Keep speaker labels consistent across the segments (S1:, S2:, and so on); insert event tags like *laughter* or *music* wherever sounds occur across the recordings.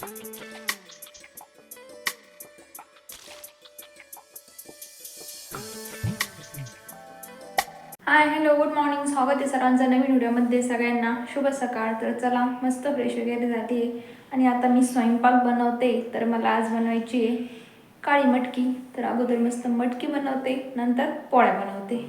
S1: Hi hello good morning स्वागत आहे सरांचा नवीन व्हिडिओमध्ये सगळ्यांना. शुभ सकाळ. तर चला मस्त फ्रेश वगैरे झाली आहे आणि आता मी स्वयंपाक बनवते. तर मला आज बनवायची आहे काळी मटकी. तर अगोदर मस्त मटकी बनवते नंतर पोळ्या बनवते.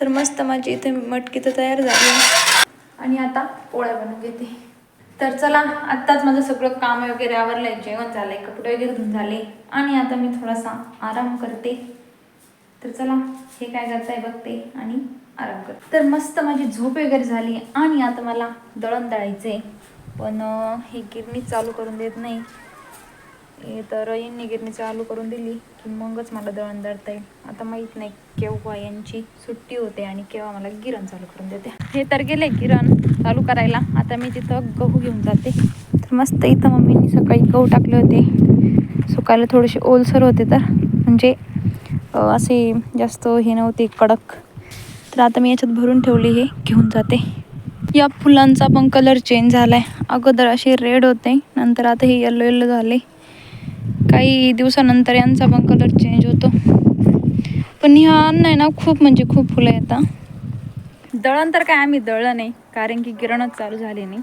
S1: तर मस्त माझी इथे मटकी तर तयार झाली आणि आता पोळ्या बनवून घेते. तर चला आत्ताच माझं सगळं काम वगैरे आवरलंय जेवण झालंय कपडे वगैरे धुवून झाले. आणि आता मी थोडासा आराम करते. तर चला हे काय करताय बघते आणि आराम करते. तर मस्त माझी झोप वगैरे झाली आणि आता मला दळण दळायचे पण हे गिरणी चालू करून देत नाही. तर यांनी गिरणी चालू करून दिली की मगच मला दळण दळता येईल. आता माहीत नाही केव्हा यांची सुट्टी होते आणि केव्हा मला गिरण चालू करून देते. हे तर गेले गिरण चालू करायला. आता मी तिथं गहू घेऊन जाते. तर मस्त इथं मम्मीने सकाळी गहू टाकले होते. सुकायला थोडेसे ओलसर होते तर. म्हणजे असे जास्त हे नव्हते कडक. तर आता मी याच्यात भरून ठेवले हे घेऊन जाते. या फुलांचा पण कलर चेंज झाला आहे अगोदर असे रेड होते. नंतर आता हे येल्लो येल्लो झाले. काही दिवसानंतर यांचा पण कलर चेंज होतो. पण ह्या नाही ना खूप म्हणजे खूप फुलं येतात दळण तर काय आम्ही दळलं नाही कारण की गिरणच चालू झाली नाही.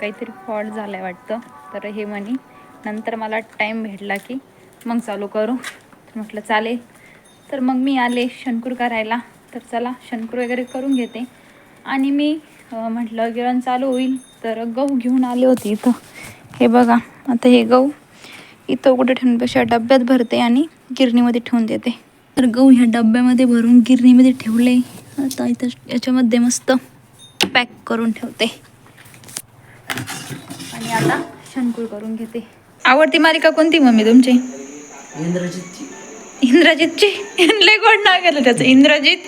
S1: काहीतरी फॉल्ट झाला आहे वाटतं तर हे म्हणे. नंतर मला टाईम भेटला की मग चालू करू. तर म्हटलं चालेल. तर मग मी आले शंकूर करायला. तर चला शंकूर वगैरे करून घेते. आणि मी म्हटलं गिरण चालू होईल. तर गहू घेऊन आले होते इथं. हे बघा आता हे गहू इथं कुठे ठेवण्यापेक्षा डब्यात भरते आणि गिरणीमध्ये ठेवून देते. तर गहू ह्या डब्यामध्ये भरून गिरणीमध्ये ठेवले. आता इथं याच्यामध्ये मस्त पॅक करून ठेवते. आणि आता शंकूळ करून घेते. आवडती मालिका कोणती मम्मी तुमची?
S2: इंद्रजितची.
S1: इंद्रजितची? *laughs* लय गोड नाव गेलं त्याचं. इंद्रजित?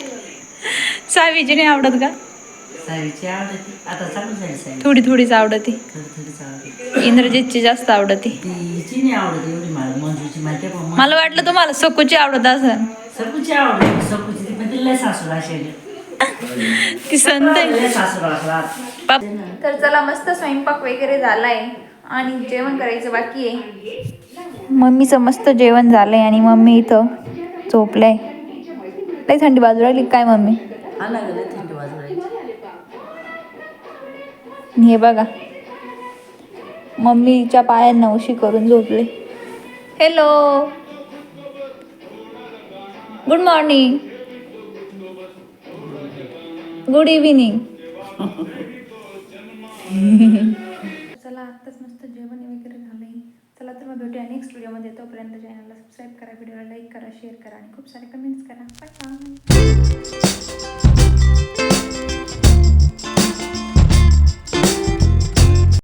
S1: सावीची नाही आवडत का?
S2: सावीची आवडती. आता चालू झाली सावी
S1: थोडी थोडीच आवडती.
S2: थोडी थोडीच आवडते.
S1: इंद्रजितची जास्त आवडती.
S2: तिची नाही आवडत एवढी मला. मंजूची माहिती आहे पण
S1: मला वाटलं तुम्हाला सकूची आवडत असं
S2: सकूची आवडते सकूची ती पण तिला लय सासूर असेल *laughs*
S1: ती संत आहे.
S2: लय सासूर असला
S1: बाप. तर चला मस्त स्वयंपाक वगैरे झालाय आणि जेवण करायचं बाकी आहे. मम्मीचं मस्त जेवण झालंय आणि मम्मी इथं झोपलंय लय थंडी बाजू राहिली काय मम्मी?
S2: ना गेलं
S1: हे बघा. मम्मीच्या पायांना उशी करून झोपले. Hello good morning good evening चला आत्ताच मस्त जेवण वगैरे झालंय चला तर मग भेटूया नेक्स्ट व्हिडिओमध्ये तोपर्यंत चॅनलला सबस्क्राईब करा व्हिडिओला लाईक करा शेअर करा आणि खूप सारे कमेंट्स करा. बाय